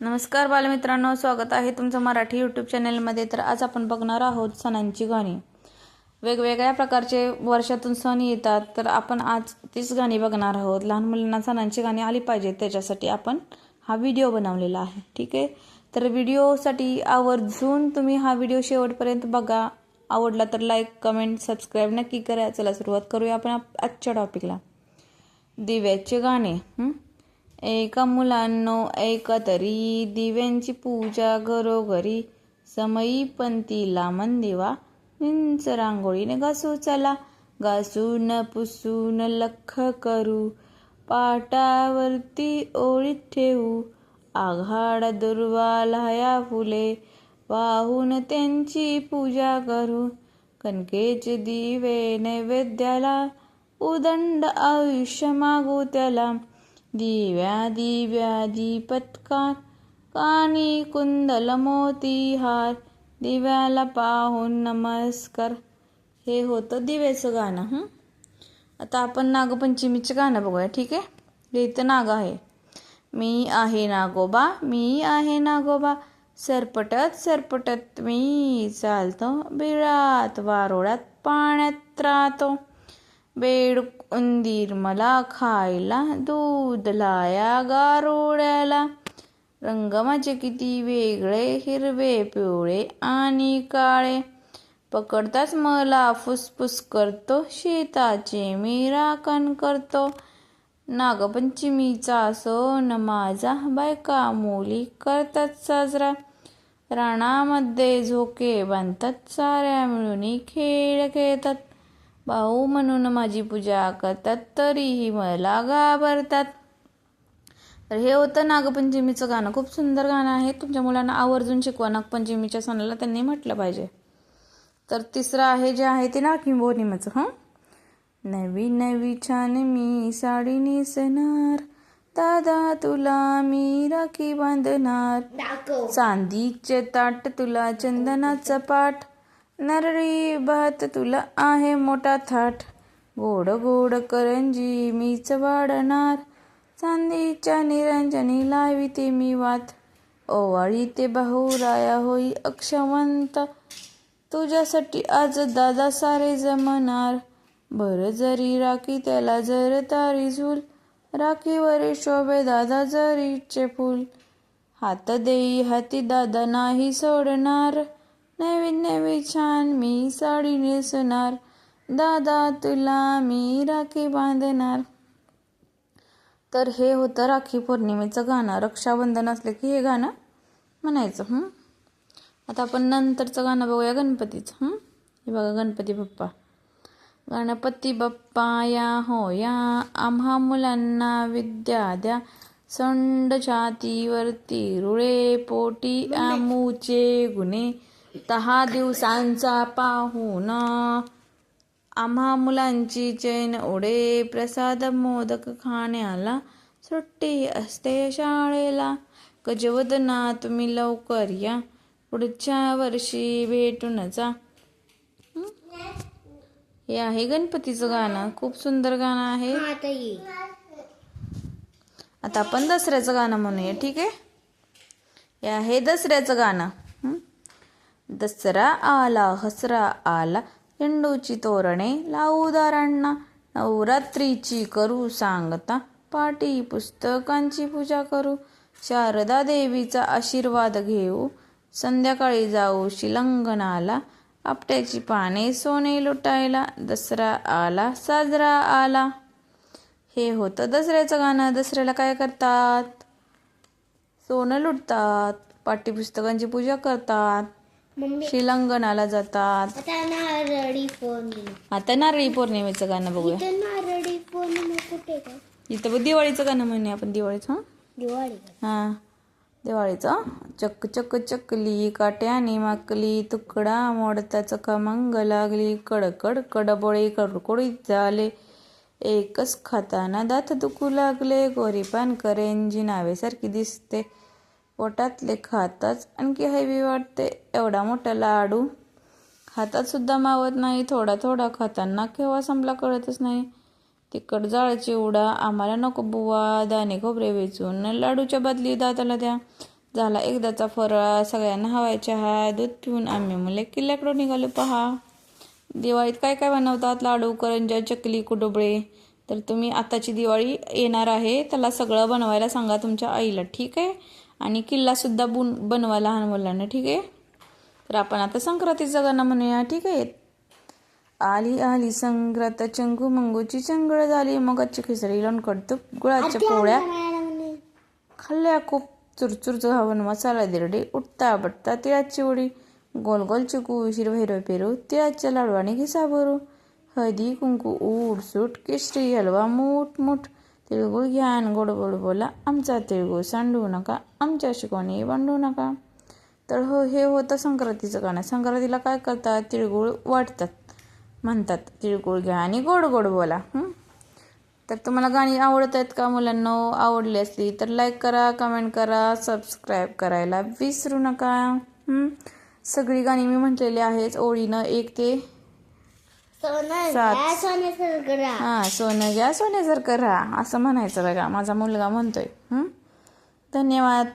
नमस्कार बालमित्रांनो स्वागत आहे तुमचं मराठी यूट्यूब चॅनलमध्ये तर आज आपण बघणार आहोत सणांची गाणी. वेगवेगळ्या प्रकारचे वर्षातून सण येतात तर आपण आज तीच गाणी बघणार आहोत. लहान मुलांना सणांची गाणी आली पाहिजेत त्याच्यासाठी आपण हा व्हिडिओ बनवलेला आहे. ठीक आहे? तर व्हिडिओसाठी आवर्जून तुम्ही हा व्हिडिओ शेवटपर्यंत बघा. आवडला तर लाईक कमेंट सबस्क्राईब नक्की करा. चला सुरुवात करूया आपण आजच्या टॉपिकला दिव्याचे गाणे. एका मुलांनो ऐका तरी. दिव्यांची पूजा घरोघरी. समयी पंथीला मंदिवा. निंच रांगोळीने घासू चला. घासून पुसून लख करू. पाटावरती ओळीत ठेवू. आघाड दुर्वा लहया फुले. वाहून त्यांची पूजा करू. कणकेचे दिवे नैवेद्याला. उदंड आयुष्य मागू त्याला. दिव्या दिव्या दीपत्कार कानी कुंदल मोतीहार दिव्याला पाहून नमस्कार. हे होतं दिव्याचं गाणं हं? आता आपण नागपंचमीचं गाणं बघूया ठीक आहे? इथं नाग आहे. मी आहे नागोबा मी आहे नागोबा सरपटत सरपटत मी चालतो बिळात वारोळात पाण्यात राहतो. बेड उंदीर मला खायला दूध लाया गारोड्याला रंग माझे किती वेगळे हिरवे पिवळे आणि काळे पकडताच मला फुसफुस करतो शेताचे मी राखण करतो नागपंचमीचा सण माझा बायका मुली करतात साजरा रानामध्ये झोके बांधतात साऱ्या मिळून खेळ खेळतात भाऊ म्हणून माझी पूजा करतात तरीही मला घाबरतात. तर हे होतं नागपंचमीचं गाणं. खूप सुंदर गाणं आहे. तुमच्या मुलांना आवर्जून शिकवा. नागपंचमीच्या सणाला त्यांनी म्हटलं पाहिजे. तर तिसरं आहे जे आहे ते नाकी पौर्णिमेचं हं? नवी नवी छान मी साडी नेसणार. दादा तुला मी राखी बांधणार. चांदीचे ताट तुला चंदनाचा पाठ. नरळी भात तुला आहे मोठा थाट. गोड गोड करंजी मीच वाढणार. चांदीच्या निरंजनी लावी ते मी वात. ओवाळी ते बहुराया होई अक्षवंत तुझ्यासाठी आज दादा सारे जमणार. बर जरी राखी त्याला जर तारी झूल. राखीवरी शोभे दादा जरीचे फूल. हात देई हाती दादा नाही सोडणार. नवीन नवी छान मी साडी नेसणार. दादा तुला मी राखी बांधणार. तर हे होतं राखी पौर्णिमेचं गाणं. रक्षाबंधन असलं की हे गाणं म्हणायचं आता आपण नंतरचं गाणं बघूया गणपतीचं हं? हे बघा गणपती बाप्पा. गणपती बाप्पा या हो या. आम्हा मुलांना विद्या द्या. संड छातीवरती रुळे पोटी आमूचे गुन्हे. दहा दिवसांचा पाहुणा आम्हा मुलांची चैन ओढे प्रसाद मोदक खाण्याला सुट्टी असते शाळेला. गजवदना तुम्ही लवकर या पुढच्या वर्षी भेटून जा. हे आहे गणपतीचं गाणं. खूप सुंदर गाणं आहे. आता आपण दसऱ्याचं गाणं म्हणूया ठीक आहे? हे आहे दसऱ्याचं गाणं? दसरा आला हसरा आला झेंडूची तोरणे लावू दारांना नवरात्रीची करू सांगता पाटी पुस्तकांची पूजा करू शारदा देवीचा आशीर्वाद घेऊ संध्याकाळी जाऊ शिलंगणाला आपट्याची पाने सोने लुटायला दसरा आला साजरा आला हे होतं दसऱ्याचं गाणं दसऱ्याला काय करतात सोनं लुटतात पाठ्यपुस्तकांची पूजा करतात शिलंगणाला जातात. आता नारळी पौर्णिमा. आता नारळी पौर्णिमेचं गाणं बघूया. इथं नारळी पौर्णिमा कुठे का इथं बघ दिवाळीचं गाणं म्हणूया आपण दिवाळीचं हं? दिवाळी. का? हां. दिवाळीचं चक्क चक्क चकली काट्याने माकली तुकडा मोडता चका मंग लागली कडकड कडबोळे कडकडीत झाले. एकच खाताना दात दुखू लागले गोरी पान करेंजी नावेसारखी दिसते. पोटातले खाताच आणखी हैवी वाटते. एवढा मोठा लाडू. हातातसुद्धा मावत नाही थोडा थोडा खाताना केव्हा संपला कळतच नाही. तिखट जाळची उडा आम्हाला नको बुवा दाणे खोबरे वेचून लाडूच्या बदली दाताला द्या. झाला एकदाचा फराळ सगळ्यांना हवायचा हा दूध पिऊन आम्ही मुले किल्ल्याकडे निघालो पहा. दिवाळीत काय काय बनवतात लाडू करंजा चकली कुडुबळे तर तुम्ही आताची दिवाळी येणार आहे त्याला सगळं बनवायला सांगा तुमच्या आईला ठीक आहे? आणि किल्लासुद्धा बुन बनवा लहान मुलांना ठीक आहे? तर आपण आता संक्रांतीचं गाणं म्हणूया ठीक आहे? आली आली संक्रांत चंगू मंगूची चंगळ झाली. मगाची खिचडी लोणकड तूप गुळाच्या पोळ्या. खाल्ल्या खूप चुरचुरचं हवन मसाला दिरडे उठता बटता तिळाची उडी गोल गोल चिकू उशीर भैरव पेरू तिळाच्या लाडू आणि घिसा भरू हळदी कुंकू ऊट सूट केशरी हलवा मूठ मूठ. तिळगुळ घ्या आणि गोड गोड बोला. आमचा तिळगुळ सांडू नका. आमच्या कोणी भांडू नका. तर हो हे होतं संक्रांतीचं गाणं. संक्रांतीला काय करतात? तिळगुळ वाटतात. म्हणतात तिळगुळ घ्या आणि गोड गोड बोला. तर तुम्हाला गाणी आवडत आहेत का मुलांना? आवडली असली तर लाईक करा कमेंट करा सबस्क्राईब करायला विसरू नका. सगळी गाणी मी म्हटलेली आहेत. ओळीनं एक ते सोनं सात. घ्या सोन्याचं करा हां सोनं घ्या सोन्यासारखं राहा असं म्हणायचं बघा. माझा मुलगा म्हणतोय हं? धन्यवाद.